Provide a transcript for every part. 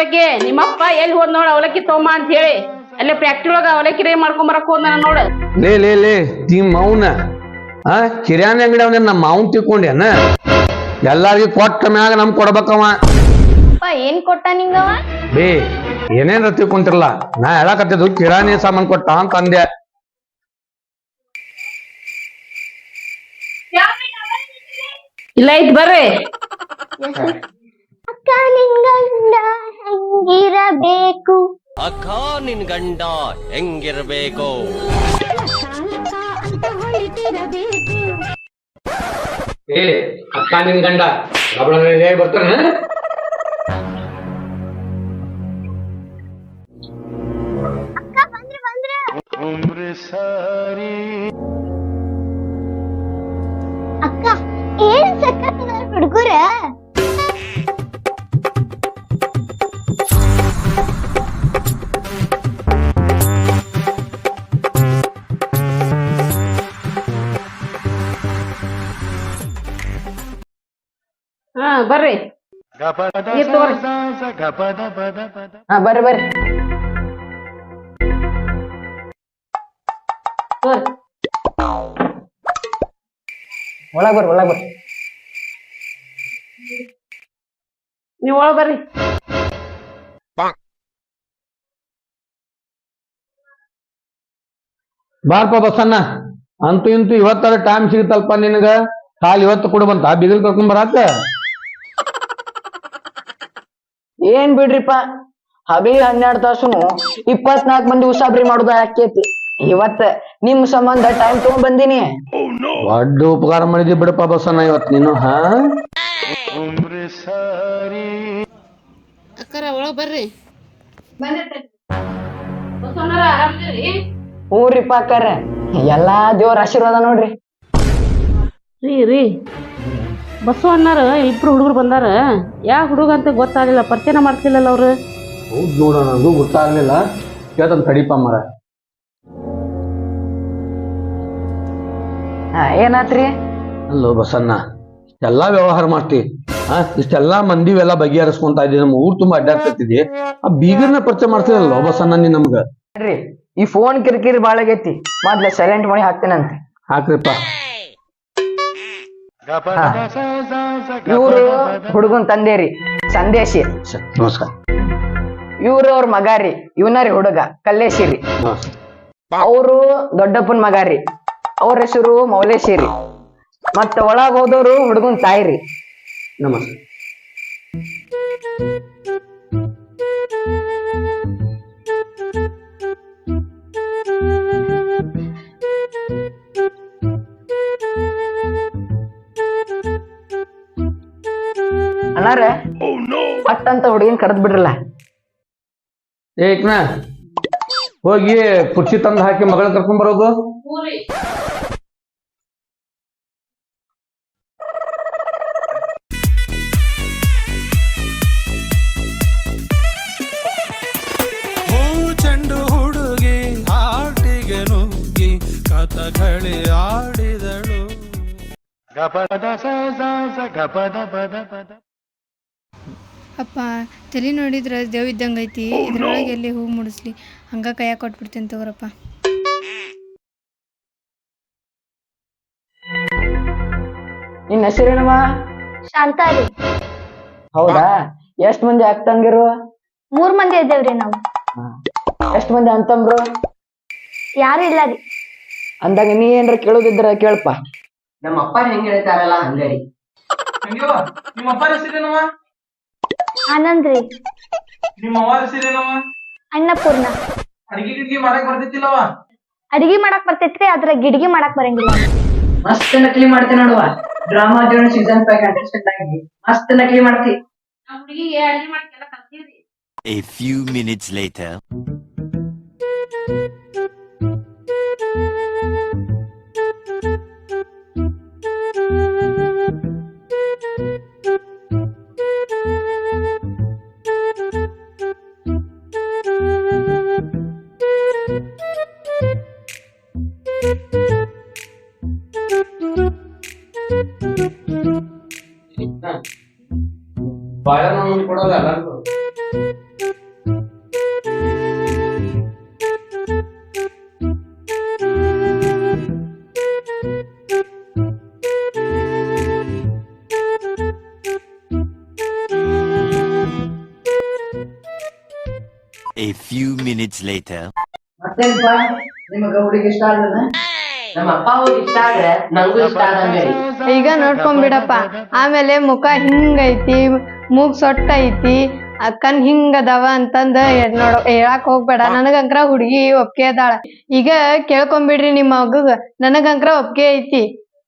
ಬಗ್ಗೆ ನಿಮ್ಮಪ್ಪ ಎಲ್ಲಿ ಹೋದ್ ನೋಡ ಅವಲಕ್ಕಿ ತಗೊಂಬ ಅಂತ ಹೇಳಿ. ಅಲ್ಲೇ ಫ್ಯಾಕ್ಟ್ರಿ ಒಳಗ ಅವಲಕ್ಕಿ ರೇ ಮಾಡ್ಕೊಂಡ್ ಬರಕ್ ಹೋದ ನೋಡ. ಲೇ ಲೇ ಲೇ ತಿ ಮೌನ. ಆ ಕಿರಾಣಿ ಅಂಗಡಿ ಅವನ ನಮ್ಮ ಮಾವನ್ ತಿಳ್ಕೊಂಡೇನ ಎಲ್ಲಾರ್ಗಿ ಕೊಟ್ಟ ಮ್ಯಾಗ ನಮ್ ಕೊಡ್ಬೇಕವ ಅಪ್ಪ ಏನ್ ಕೊಟ್ಟ ನಿಂಗವ ಬೇ ಏನೇನ್ರ ತಿಳ್ಕೊಂತಿರಲ್ಲ ನಾ ಹೇಳಕತ್ತಿದ್ದು ಕಿರಾಣಿ ಸಾಮಾನ್ ಕೊಟ್ಟ ಅಂತ ಅಂದೆ. ಇಲ್ಲ ಐತ್ ಬರ್ರಿ. ಅಕ್ಕ ನಿಂಗಂಡ ಹಂಗಿರಬೇಕು ಅಕ್ಕ ನಿನ್ ಗಂಡ ಹೆಂಗಿರ್ಬೇಕು ಅಂತ ಹೊಳಿತಿರಬೇಕು ಏ ಅಕ್ಕ ನಿನ್ ಗಂಡ ಬರ್ತಾನ ಅಕ್ಕ ಬಂದ್ರೆ ಬಂದ್ರೆ ಅಕ್ಕ ಏನ್ ಸಕ್ಕತ್ತ ಹುಡುಗರ ಬರ್ರಿ. ಬರ್ರಿ ಬರ್ರಿ. ಒಳಗ್ ಬರ್ರಿ ಒಳಗ್ ಬರ್ರಿ. ನೀವ್ ಒಳಗ್ ಬರ್ರಿ. ಬಾರ್ಪ ಬಸಣ್ಣ, ಅಂತೂ ಇಂತೂ ಇವತ್ತರ ಟೈಮ್ ಸಿಗುತ್ತಲ್ಪ ನಿನಗ? ಕಾಲ್ ಇವತ್ತು ಕೂಡ ಬಂತ. ಬಿದಿಲ್ ಕರ್ಕೊಂಡ್ ಬರಾಕ? ಏನ್ ಬಿಡ್ರಿಪ್ಪ? ಹಬಿ ಹನ್ನೆರಡ್ ತಾಸುನು ಇಪ್ಪತ್ನಾಲ್ಕ್ ಮಂದಿ ಉಸಾಬ್ರಿ ಮಾಡುದ ಆಕೇತಿ. ಇವತ್ತ ನಿಮ್ ಸಂಬಂಧ ಟೈಮ್ ತಗೊಂಡ್ ಬಂದಿನಿ ದೊಡ್ಡ ಉಪಕಾರ ಮಾಡಿದ್ವಿ ಬಿಡಪ್ಪ ಬಸನ ಇವತ್ ನೀನು ಹಾ? ಅಕ್ಕರ ಒಳಗ್ ಬರ್ರಿ. ಎಲ್ಲಾ ದೇವ್ರ ಆಶೀರ್ವಾದ ನೋಡ್ರಿ. ರೀ ರೀ. ಬಸವಣ್ಣರ ಇಬ್ರು ಹುಡುಗರು ಬಂದಾರ. ಯಾವ ಹುಡುಗ ಅಂತ ಗೊತ್ತಾಗ್ಲಿಲ್ಲ ಪರಿಚಯ ಮಾಡ್ತಿಲ್ಲಲ್ಲ ಅವರು? ಹೌದ್ ನೋಡ ನನಗೂ ಗೊತ್ತಾಗ್ಲಿಲ್ಲ. ಕೇಳ್ತಾನೆ ತಡಿಪ ಮರ. ಹಾ ಏನಾತ್ರಿ? ಅಲ್ಲೋ ಬಸಣ್ಣ ಇಷ್ಟೆಲ್ಲಾ ವ್ಯವಹಾರ ಮಾಡ್ತಿ ಆ ಇಷ್ಟೆಲ್ಲಾ ಮಂದಿ ಎಲ್ಲ ಬಗೆಹರಿಸ್ಕೊಂತ ಇದ್ದೀವಿ ನಮ್ಮ ಊರ್ ತುಂಬಾ ಅಡ್ಡಾಡ್ತಿದ್ದಿ ಆ ಬೀಗರ್ನ ಪರಿಚಯ ಮಾಡ್ತಿರಲ್ಲ ಬಸಣ್ಣ ನೀ ನಮ್ಗ? ನೋಡ್ರಿ ಈ ಫೋನ್ ಕಿರಿಕಿರಿ ಬಾಳ ಆಗೈತಿ ಮೊದ್ಲ ಸೈಲೆಂಟ್ ಮಾಡಿ ಹಾಕ್ತೇನಂತೆ. ಹಾಕ್ರಿಪ್ಪ. ಇವ್ರು ಹುಡುಗನ್ ತಂದೆರಿ ಸಂದೇಶಿ. ಸ- ನಮಸ್ಕಾರ. ಇವ್ರು ಅವ್ರ ಮಗ ರೀ ಇವನ ರೀ ಹುಡುಗ ಕಲ್ಲೇಶಿರಿ ನಮಸ್ಕಾರ ಅವರು ದೊಡ್ಡಪ್ಪನ ಮಗ ರೀ ಅವ್ರ ಹೆಸರು ಮೌಲೇಶಿರಿ ಮತ್ತ ಒಳಗ್ ಹೋದವರು ಹುಡುಗನ್ ತಾಯಿ ರೀ. ನಮಸ್ಕಾರ ಅಣ್ಣಾರ ಹುಡುಗಿನ್ ಹುಡುಗಿನ ಕರೆದ್ ಬಿಡ್ರಲ್ಲ. ಏಕ್ನ ಹೋಗಿ ಕುರ್ಚಿ ತಂದು ಹಾಕಿ ಮಗಳ ಕರ್ಕೊಂಡ್ ಬರೋದು ಚೆಂಡು ಹುಡುಗಿ ಹಾಟಿಗೆ ನುಗ್ಗಿ ಕಥಕಳಿ ಆಡಿದಳು. ಗಪದ ಸ ಸ ಸ ಗಪದ ಪದ ಪದ. ಅಪ್ಪ ತಲೆ ನೋಡಿದ್ರೆ ದೇವ್ ಇದ್ದಂಗೆ ಐತಿ ಇದ್ರೊಳಗೆ ಎಲ್ಲಿ ಹೂ ಮುಡಿಸ್ಲಿ. ಹಂಗ ಕೈಯಾಗ ಕೊಟ್ಬಿಡ್ತೀನಿ ತಗೋರಪ್ಪ. ನಿನ್ನ ಹೆಸರೇನಮ್ಮ ಶಾಂತ ರೀ ಹೌದಾ? ಎಷ್ಟ್ ಮಂದಿ ಆಗ್ತಂಗಿರು? ಮೂರ್ ಮಂದಿ ಇದ್ದೇವ್ರಿ ನಾವು. ಎಷ್ಟ್ ಮಂದಿ ಅಂತಂಬ್ರು ಯಾರು ಇಲ್ಲ ರೀ. ಅಂದಾಗ ನೀ ಏನ್ರ ಕೇಳೋದಿದ್ರ ಕೇಳಪ್ಪ ನಮ್ಮ ಅಪ್ಪ ಹೆಂಗ್ ಹೇಳ್ತಾರಲ್ಲ ಹಂಗರಿ. ನಿಮ್ಮ ಅಪ್ಪ ಹೆಸರೇನವ ಆನಂದ್ ರೀ. ನಿಮ್ಮ ಅವ್ವ ಹೆಸರೇನವ ಅನ್ನಪೂರ್ಣ. ಅಡಿಗೆ ಗಿಡ್ಗಿ ಮಾಡಕ್ ಬರ್ತಿತ್ತಿಲ್ಲವ? ಅಡಿಗೆ ಮಾಡಕ್ ಬರ್ತೈತ್ರಿ ಅದ್ರ ಗಿಡ್ಗಿ ಮಾಡಕ್ ಬರಂಗಿಲ್ಲ. ಮಸ್ತ್ ನಕಲಿ ಮಾಡ್ತಿ ನೋಡುವ. Drama zone season five contestant ಆಗಿ ಮಸ್ತ್ ನಕಲಿ ಮಾಡ್ತಿ. ಹುಡುಗಿಗೆ ಅಡಿಗೆ ಮಾಡ್ಕೆಲ್ಲ ಕಲ್ತೀರಿ A few minutes later. ಯಾವ್ಯಾರು ಕೊಡೋಲ್ಲ ಎಲ್ಲರಿಗೂ A few minutes later. ಮತ್ತೇನಪ್ಪ ನಿಮಗೆ ಹುಡುಗಿ ಇಷ್ಟ ಆಗಲ್ಲ ನಮ್ಮ ಅಪ್ಪ ಅವ್ರಿಗೆ ಇಷ್ಟ ಆದ್ರೆ ನಂಗೂ ಇಷ್ಟ ಆದಂಗೆ ಈಗ ನೋಡ್ಕೊಂಬಿಡಪ್ಪ. ಆಮೇಲೆ ಮುಖ ಹಿಂಗೈತಿ ಮೂಗ್ ಸೊಟ್ಟ ಐತಿ ಆ ಕಣ್ ಹಿಂಗ್ ಅದಾವ ಅಂತಂದ ನೋಡ ಹೇಳಾಕ್ ಹೋಗ್ಬೇಡ. ನನಗಂಕ್ರ ಹುಡುಗಿ ಒಪ್ಕೆ ಅದಾಳ. ಈಗ ಕೇಳ್ಕೊಂಬಿಡ್ರಿ ನಿಮ್ಮ ಮಗು ನನಗಂಕ್ರ ಒಪ್ಕೆ ಐತಿ.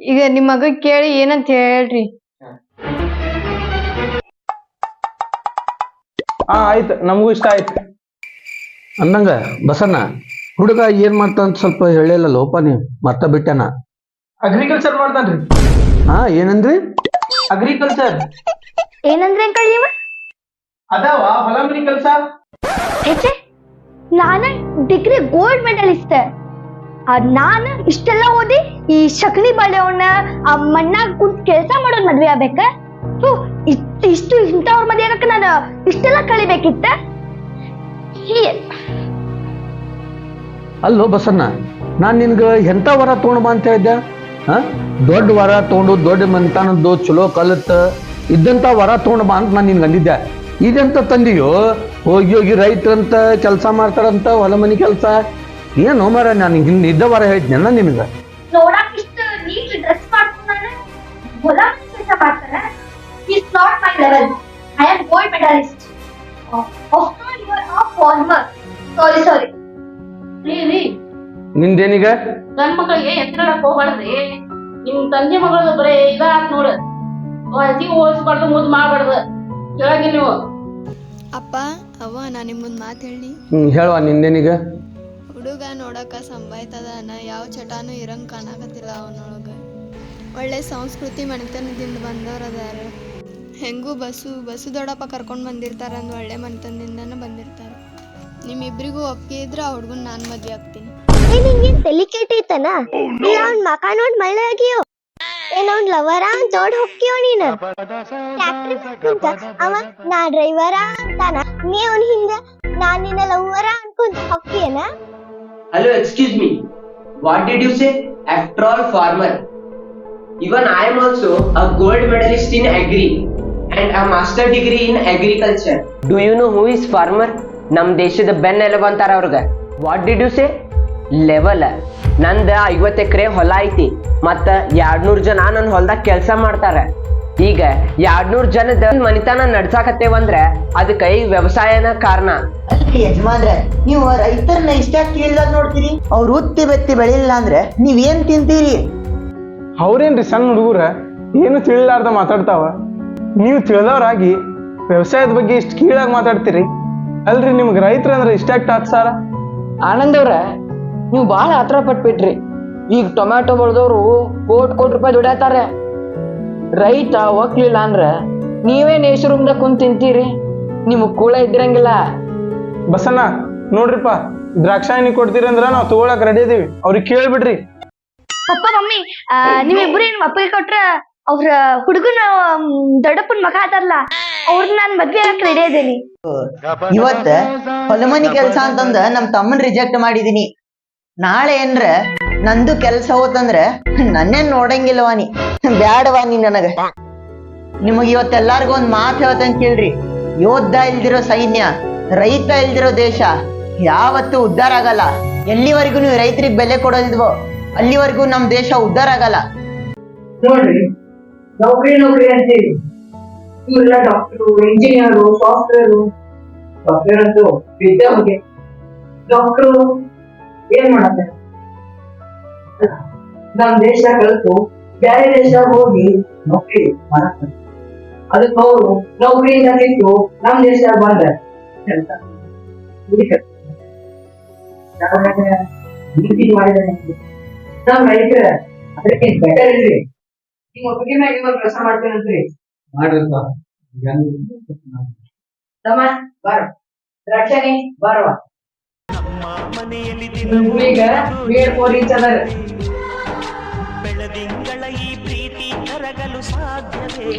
ಈಗ ನಿಮ್ ಮಗು ಕೇಳಿ ಏನಂತ ಹೇಳ್ರಿ? ಹಾ ಆಯ್ತು. ನಮಗೂ ಇಷ್ಟ ಆಯ್ತು. ಅಂದಂಗ ಬಸಣ್ಣ ಹುಡುಗ ಏನ್ ಮಾಡ್ತಾನ ಸ್ವಲ್ಪ ಹೇಳಿಲ್ಲ ಲೋಪ ನೀವು ಮರ್ತ ಬಿಟ್ಟನ. ಅಗ್ರಿಕಲ್ಚರ್ ಮಾಡ್ತಾನ್ರಿ. ಹಾ ಏನಂದ್ರಿ? ಅಗ್ರಿಕಲ್ಚರ್ ಏನಂದ್ರೆ ಅಂಕಲ್ ನೀವು? ಅದಾವ ಹೊಲ ಮನಿ ಕೆಲ್ಸ. ಹೆಚ್ಚೆ ನಾನು ಡಿಗ್ರಿ ಗೋಲ್ಡ್ ಮೆಡಲಿಸ್ಟ್ ನಾನು ಇಷ್ಟೆಲ್ಲ ಓದಿ ಈ ಶಕ್ನಿ ಬಳೆಯವನ್ನ ಆ ಮಣ್ಣಾಗ ಕುಂತ್ ಕೆಲಸ ಮಾಡೋದ್ ಮದ್ವೆ ಆಗ್ಬೇಕ? ಥು, ಇಷ್ಟು ಇಷ್ಟು ಇಂಥವ್ರ ಮದ್ವೆ ಆಗಕ್ಕೆ ನಾನು ಇಷ್ಟೆಲ್ಲ ಕಳಿಬೇಕಿತ್ತ? ಹೀ ಅಲ್ಲೋ ಬಸಣ್ಣ, ನಾನು ನಿನ್ಗೆ ಎಂತ ವರ ತೊಗೊಂಡ್ಬಾ ಅಂತ ಹೇಳಿದ್ದೆ? ಹಾ? ದೊಡ್ಡ ವರ ತೊಗೊಂಡು ದೊಡ್ಡ ಮಂತಾನದ್ದು ಚಲೋ ಕಲಿತ ಇದ್ದಂತ ವರ ತೊಗೊಂಡ್ಬಾ ಅಂತ ನಾನು ನಿನ್ಗೆ ಅಂದಿದ್ದೆ. ಇದೆಂತ ತಂದಿಯೋ? ಹೋಗಿ ಹೋಗಿ ರೈತರಂತ ಕೆಲಸ ಮಾಡ್ತಾರಂತ ಹೊಲ ಮನೆ ಕೆಲಸ? ಏನು ಮರ ನಾನು ಹಿಂದೆ ಇದ್ದ ವರ ಹೇಳಿದ್ನೆಲ್ಲ ನಿನಗ? ನೋಡಕ್ ಸಾರಿ ನಿಂದೇನೀಗ? ಗಂಡ ಮಕ್ಕಳಿಗೆ ಎತ್ತರ ಹೋಗ್ಬಾರ್ದ್ರಿ? ನಿಮ್ ತಂದೆ ಮಗಳದು ಬರೇ ಇದಾತ್ ನೋಡು. ಓದಿಸ್ಬಾರ್ದು ಮುದ್ ಮಾಡ್ಬಾರ್ದು. ಕೇಳಾಗಿ ನೀವು. ಅಪ್ಪ ಅವ್ವ ನಾ ನಿಮ್ಮೊಂದ್ ಮಾತು ಹೇಳಿ. ಹ್ಮ್ ಹೇಳುವ ನಿಂದೇನೀಗ? ಹುಡುಗ ನೋಡಕ ಸಂಬಾಯ್ತದಾನ ಯಾವ ಚಟಾನು ಇರಂಗ್ ಕಾಣಕತ್ತಿಲ್ಲ ಅವನೊಳಗ. ಒಳ್ಳೆ ಸಂಸ್ಕೃತಿ ಮನೆತನದಿಂದ ಬಂದವ್ರ ಅದಾರ. ಹೆಂಗೂ ಬಸ್ಸು ಬಸ್ಸು ದೊಡ್ಡಪ್ಪ ಕರ್ಕೊಂಡ್ ಬಂದಿರ್ತಾರ ಅಂದ್ ಒಳ್ಳೆ ಮನೆತನದಿಂದನೂ ಬಂದಿರ್ತಾರ. ನಿಮ್ಮಿಬ್ರಿಗೂ ಒಪ್ಪಿಗೆ ಇದ್ರೆ ಆ ಹುಡುಗನ್ ನಾನ್ ಮದ್ವೆ ಆಗ್ತೀನಿ. ನಿಂಗೇನ್ ಡೆಲಿಕೇಟ್ ಐತನ? ಅವ್ನ್ ಮಕಾನೋಡ್ ಮಳೆ ಆಗಿಯೋ ಏನ್ ಅವ್ನ್ ಲವರ ಅಂತ ದೊಡ್ ಹೋಗ್ತೀಯೋ ನೀನ? ಅವ ನಾ ಡ್ರೈವರ ಅಂತಾನ. ನೀ ಅವ್ನ ಹಿಂದ ನಾನ್ ನಿನ್ನ ಲವರ ಅನ್ಕೊಂತ ಹೋಗ್ತೀಯನ hello excuse me what did you say after farmer even I am also a gold medalist in agri and a master degree in agriculture do you know who is farmer ನಮ್ ದೇಶದ ಬೆನ್ನೆಲುಬು ಅಂತಾರ ಅವ್ರಿಗೆ. What did you say level ನಂದು ಐವತ್ತು ಎಕರೆ ಹೊಲ ಐತಿ ಮತ್ತು ಎರಡ್ನೂರು ಜನ ನನ್ನ ಹೊಲದಾಗ ಕೆಲಸ ಮಾಡ್ತಾರೆ. ಈಗ ಎರಡ್ನೂರ್ ಜನದ ಮನಿತನ ನಡ್ಸಾಕತ್ತೇವಂದ್ರೆ ಅದಕ್ಕೆ ಕೈ ವ್ಯವಸಾಯನ ಕಾರಣ. ಅದಕ್ಕೆ ಯಜಮಾನ್ರೆ ನೀವು ರೈತರನ್ನ ಇಷ್ಟ ಕೀಳ್ದಾಗ ನೋಡ್ತೀರಿ. ಅವ್ರು ಉತ್ತಿ ಬೆತ್ತಿ ಬೆಳಿಲಿಲ್ಲ ಅಂದ್ರೆ ನೀವೇನ್ ತಿಂತೀರಿ? ಅವ್ರೇನ್ರಿ ಸಣ್ಣ ಹುಡುಗರ? ಏನು ತಿಳಿಲಾರ್ದ ಮಾತಾಡ್ತಾವ? ನೀವು ತಿಳಿದವ್ರಾಗಿ ವ್ಯವಸಾಯದ ಬಗ್ಗೆ ಇಷ್ಟು ಕೀಳಾಗಿ ಮಾತಾಡ್ತೀರಿ. ಅಲ್ರಿ ನಿಮ್ಗೆ ರೈತರ ಅಂದ್ರೆ ಇಷ್ಟಾಗಿ ಸರ್ ಆನಂದ್ ಅವ್ರ ನೀವು ಬಹಳ ಹತ್ರ ಪಟ್ಬಿಟ್ರಿ. ಈಗ ಟೊಮ್ಯಾಟೊ ಬೆಳೆದವ್ರು ಕೋಟ್ ಕೋಟಿ ರೂಪಾಯಿ ದುಡಿಯತಾರೆ ರೈತ ಹೋಗ್ಲಿಲ್ಲ ಅಂದ್ರೆ ನೀವೇನ್ ಏಸು ಕುಂತ ತಿಂತೀರಿ. ನಿಮಗ್ ಕೂಳ ಇದ್ದಿರಂಗಿಲ್ಲ ಬಸಣ್ಣ ನೋಡ್ರಿಪ್ಪ ದ್ರಾಕ್ಷಾಯಣಿ ಕೊಡ್ತೀರಿ ಅಂದ್ರ ನಾವ್ ತಗೊಳಕ್ ರೆಡಿ ಇದೀವಿ. ಅವ್ರಿಗೆ ಕೇಳ್ಬಿಡ್ರಿ. ಪಪ್ಪ ಮಮ್ಮಿ ಆ, ನೀವಿಬ್ರು ಏನ್ ಅಪ್ಪಗೆ ಕೊಟ್ರ ಅವ್ರ ಹುಡುಗನ ದೊಡ್ಡಪ್ಪನ ಮಗ ಅದಾರಲ್ಲ ಅವ್ರನ್ನ ನಾನ್ ಮದ್ವೆ ಆಗಕ್ ರೆಡಿ ಇದ್ದೀನಿ ಇವತ್ತ ಹೊಲಮನಿ ಕೆಲ್ಸ ಅಂತಂದ ನಮ್ ತಮ್ಮನ್ ರಿಜೆಕ್ಟ್ ಮಾಡಿದೀನಿ. ನಾಳೆ ಏನ್ರ ನಂದು ಕೆಲ್ಸ ಹೋತಂದ್ರ ನನ್ನೇನ್ ನೋಡಂಗಿಲ್ಲ ವಾನಿ ಬ್ಯಾಡವಾ ನೀ ನನಗ. ನಿಮಗ್ ಇವತ್ತೆಲ್ಲಾರ್ಗು ಒಂದ್ ಮಾತು ಹೇಳ್ತಂತ ಕೇಳ್ರಿ. ಯೋಧ ಇಲ್ದಿರೋ ಸೈನ್ಯ ರೈತ ಇಲ್ದಿರೋ ದೇಶ ಯಾವತ್ತೂ ಉದ್ಧಾರ ಆಗಲ್ಲ. ಎಲ್ಲಿವರೆಗೂ ನೀವು ರೈತರಿಗೆ ಬೆಲೆ ಕೊಡೋದಿದ್ವೋ ಅಲ್ಲಿವರೆಗೂ ನಮ್ ದೇಶ ಉದ್ಧಾರ ಆಗಲ್ಲ. ನೋಡ್ರಿ ನೌಕರಿ ನೌಕರಿ ಅಂತೀರಿ ಇವರೆಲ್ಲ ಡಾಕ್ಟರು ಇಂಜಿನಿಯರು ಸಾಫ್ಟ್ವೇರು ಸಾಫ್ಟ್ವೇರ್ ಅಂತೂ ವಿದ್ಯೆ ಬಗ್ಗೆ ಡಾಕ್ಟ್ರು ಏನ್ ಮಾಡತ್ತೆ? ನಮ್ ದೇಶ ಕಲಿತು ಬೇರೆ ದೇಶ ಹೋಗಿ ನೌಕರಿ ಮಾಡ ಅದಕ್ಕೆ ಅವರು ನೌಕರಿಯಿಂದ ಕಿತ್ತು ನಮ್ ದೇಶ ಬಂದ ಕೆಲಸ ನಮ್ ರೈತರ ಅದಕ್ಕೆ ಬೆಟರ್ ಇಲ್ರಿ ನೀವು ಒಪ್ಪಿಗೆ ಮ್ಯಾಗ ಇವಾಗ ಕೆಲಸ ಮಾಡ್ತೀನಂತ್ರಿ ಮಾಡ್ರಿಪ್ಪ ತಮ್ಮ ಬರ ರಕ್ಷಣೆ ಬರುವ. ಈಗ ಬೇಡ್ ಫೋರ್ ಈಚ್ ಅದರ್. ಬೆಳದಿಂಗಳ ಈ ಪ್ರೀತಿ ಕರಗಲು ಸಾಧ್ಯವೇ?